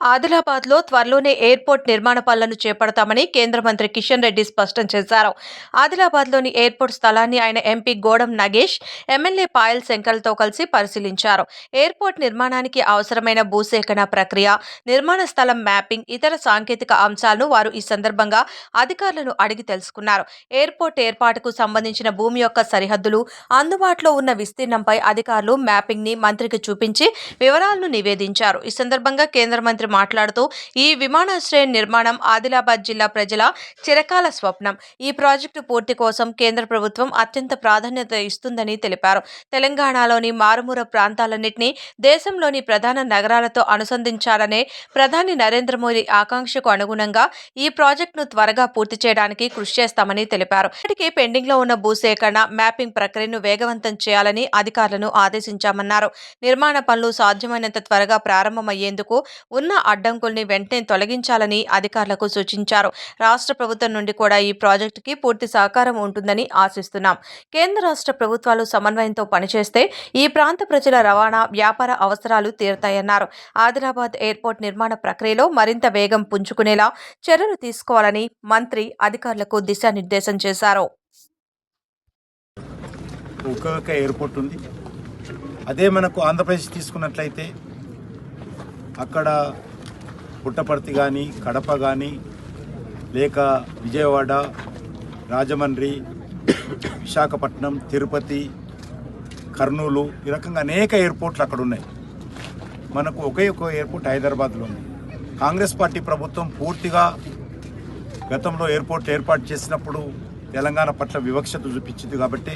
ఆదిలాబాద్లో త్వరలోనే ఎయిర్పోర్ట్ నిర్మాణ పనులను చేపడతామని కేంద్ర మంత్రి కిషన్ రెడ్డి స్పష్టం చేశారు. ఆదిలాబాద్లోని ఎయిర్పోర్ట్ స్థలాన్ని ఆయన ఎంపీ గోడం నగేష్ ఎమ్మెల్యే పాయల్ శంకర్లతో కలిసి పరిశీలించారు. ఎయిర్పోర్ట్ నిర్మాణానికి అవసరమైన భూసేకరణ ప్రక్రియ నిర్మాణ స్థలం మ్యాపింగ్ ఇతర సాంకేతిక అంశాలను వారు ఈ సందర్భంగా అధికారులను అడిగి తెలుసుకున్నారు. ఎయిర్పోర్ట్ ఏర్పాటుకు సంబంధించిన భూమి యొక్క సరిహద్దులు అందుబాటులో ఉన్న విస్తీర్ణంపై అధికారులు మ్యాపింగ్ని మంత్రికి చూపించి వివరాలను నివేదించారు. ఈ సందర్భంగా కేంద్ర మంత్రి మాట్లాడుతూ ఈ విమానాశ్రయం నిర్మాణం ఆదిలాబాద్ జిల్లా ప్రజల చిరకాల స్వప్నం. ఈ ప్రాజెక్టు పూర్తి కోసం కేంద్ర ప్రభుత్వం అత్యంత ప్రాధాన్యత ఇస్తుందని తెలిపారు. తెలంగాణలోని మారుమూర ప్రాంతాలన్నింటినీ దేశంలోని ప్రధాన నగరాలతో అనుసంధించాలనే ప్రధాని నరేంద్ర మోదీ ఆకాంక్షకు అనుగుణంగా ఈ ప్రాజెక్టును త్వరగా పూర్తి చేయడానికి కృషి చేస్తామని తెలిపారు. ఇప్పటికే పెండింగ్లో ఉన్న భూసేకరణ మ్యాపింగ్ ప్రక్రియను వేగవంతం చేయాలని అధికారులను ఆదేశించామన్నారు. నిర్మాణ పనులు సాధ్యమైనంత త్వరగా ప్రారంభమయ్యేందుకు ఉన్న అడ్డంకుల్ని వెంటనే తొలగించాలని అధికారులకు సూచించారు. రాష్ట్ర ప్రభుత్వం నుండి కూడా ఈ ప్రాజెక్టుకి పూర్తి సహకారం ఉంటుందని ఆశిస్తున్నాం. కేంద్ర రాష్ట్ర ప్రభుత్వాలు సమన్వయంతో పనిచేస్తే ఈ ప్రాంత ప్రజల రవాణా వ్యాపార అవసరాలు తీరుతాయన్నారు. ఆదిలాబాద్ ఎయిర్పోర్ట్ నిర్మాణ ప్రక్రియలో మరింత వేగం పుంజుకునేలా చర్యలు తీసుకోవాలని మంత్రి అధికారులకు దిశానిర్దేశం చేశారు. ఒక్కొక్క ఎయిర్పోర్ట్ ఉంది. అదే మనకు ఆంధ్రప్రదేశ్ తీసుకున్నట్లయితే అక్కడ పుట్టపర్తి కానీ కడప కానీ లేక విజయవాడ రాజమండ్రి విశాఖపట్నం తిరుపతి కర్నూలు ఈ రకంగా అనేక ఎయిర్పోర్ట్లు అక్కడ ఉన్నాయి. మనకు ఒకే ఒక ఎయిర్పోర్ట్ హైదరాబాద్లో ఉంది. కాంగ్రెస్ పార్టీ ప్రభుత్వం పూర్తిగా గతంలో ఎయిర్పోర్ట్ ఏర్పాటు చేసినప్పుడు తెలంగాణ పట్ల వివక్షత చూపించింది కాబట్టి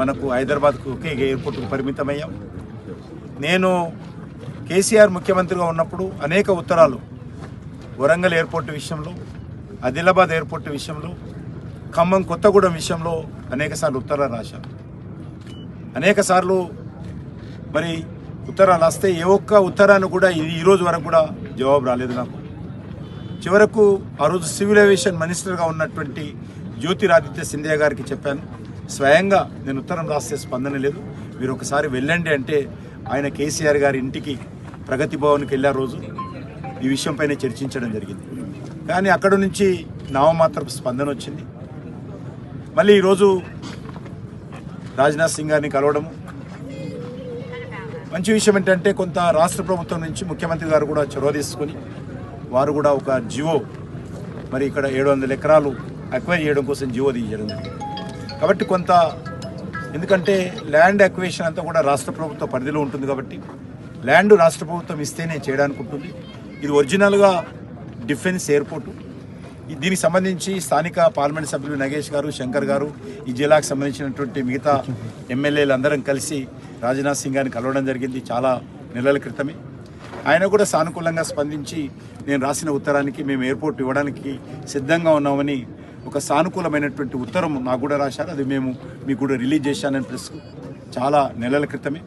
మనకు హైదరాబాద్కు ఒకే ఎయిర్పోర్ట్కు పరిమితమయ్యాం. నేను కేసీఆర్ ముఖ్యమంత్రిగా ఉన్నప్పుడు అనేక ఉత్తరాలు. వరంగల్ ఎయిర్పోర్ట్ విషయంలో ఆదిలాబాద్ ఎయిర్పోర్ట్ విషయంలో ఖమ్మం కొత్తగూడెం విషయంలో అనేకసార్లు ఉత్తరాలు రాశారు. అనేకసార్లు మరి ఉత్తరాలు వస్తే ఏ ఒక్క ఉత్తరాన్ని కూడా ఈరోజు వరకు కూడా జవాబు రాలేదు నాకు. చివరకు ఆ రోజు సివిల్ ఏవియేషన్ మినిస్టర్గా ఉన్నటువంటి జ్యోతిరాదిత్య సింధియా గారికి చెప్పాను స్వయంగా నేను ఉత్తరం రాస్తే స్పందన లేదు. మీరు ఒకసారి వెళ్ళండి అంటే ఆయన కేసీఆర్ గారి ఇంటికి ప్రగతి భవన్కి వెళ్ళే రోజు ఈ విషయంపైన చర్చించడం జరిగింది. కానీ అక్కడ నుంచి నామమాత్రపు స్పందన వచ్చింది. మళ్ళీ ఈరోజు రాజ్నాథ్ సింగ్ గారిని కలవడము. మంచి విషయం ఏంటంటే కొంత రాష్ట్ర ప్రభుత్వం నుంచి ముఖ్యమంత్రి గారు కూడా చొరవ తీసుకొని వారు కూడా ఒక జివో మరి ఇక్కడ ఏడు వందల ఎకరాలు అక్వైర్ చేయడం కోసం జివో తీయడం కాబట్టి కొంత ఎందుకంటే ల్యాండ్ అక్వేషన్ అంతా కూడా రాష్ట్ర ప్రభుత్వ పరిధిలో ఉంటుంది కాబట్టి ల్యాండ్ రాష్ట్ర ప్రభుత్వం ఇస్తేనే చేయడానికి ఉంటుంది ఇది ఒరిజినల్గా డిఫెన్స్ ఎయిర్పోర్టు. దీనికి సంబంధించి స్థానిక పార్లమెంట్ సభ్యులు నగేష్ గారు శంకర్ గారు ఈ జిల్లాకు సంబంధించినటువంటి మిగతా ఎమ్మెల్యేలు అందరం కలిసి రాజ్నాథ్ సింగ్ గారిని కలవడం జరిగింది చాలా నెలల క్రితమే. ఆయన కూడా సానుకూలంగా స్పందించి నేను రాసిన ఉత్తరానికి మేము ఎయిర్పోర్ట్ ఇవ్వడానికి సిద్ధంగా ఉన్నామని ఒక సానుకూలమైనటువంటి ఉత్తరం నాకు కూడా రాశారు. అది మేము మీకు కూడా రిలీజ్ చేశానని ప్రెస్ చాలా నెలల క్రితమే.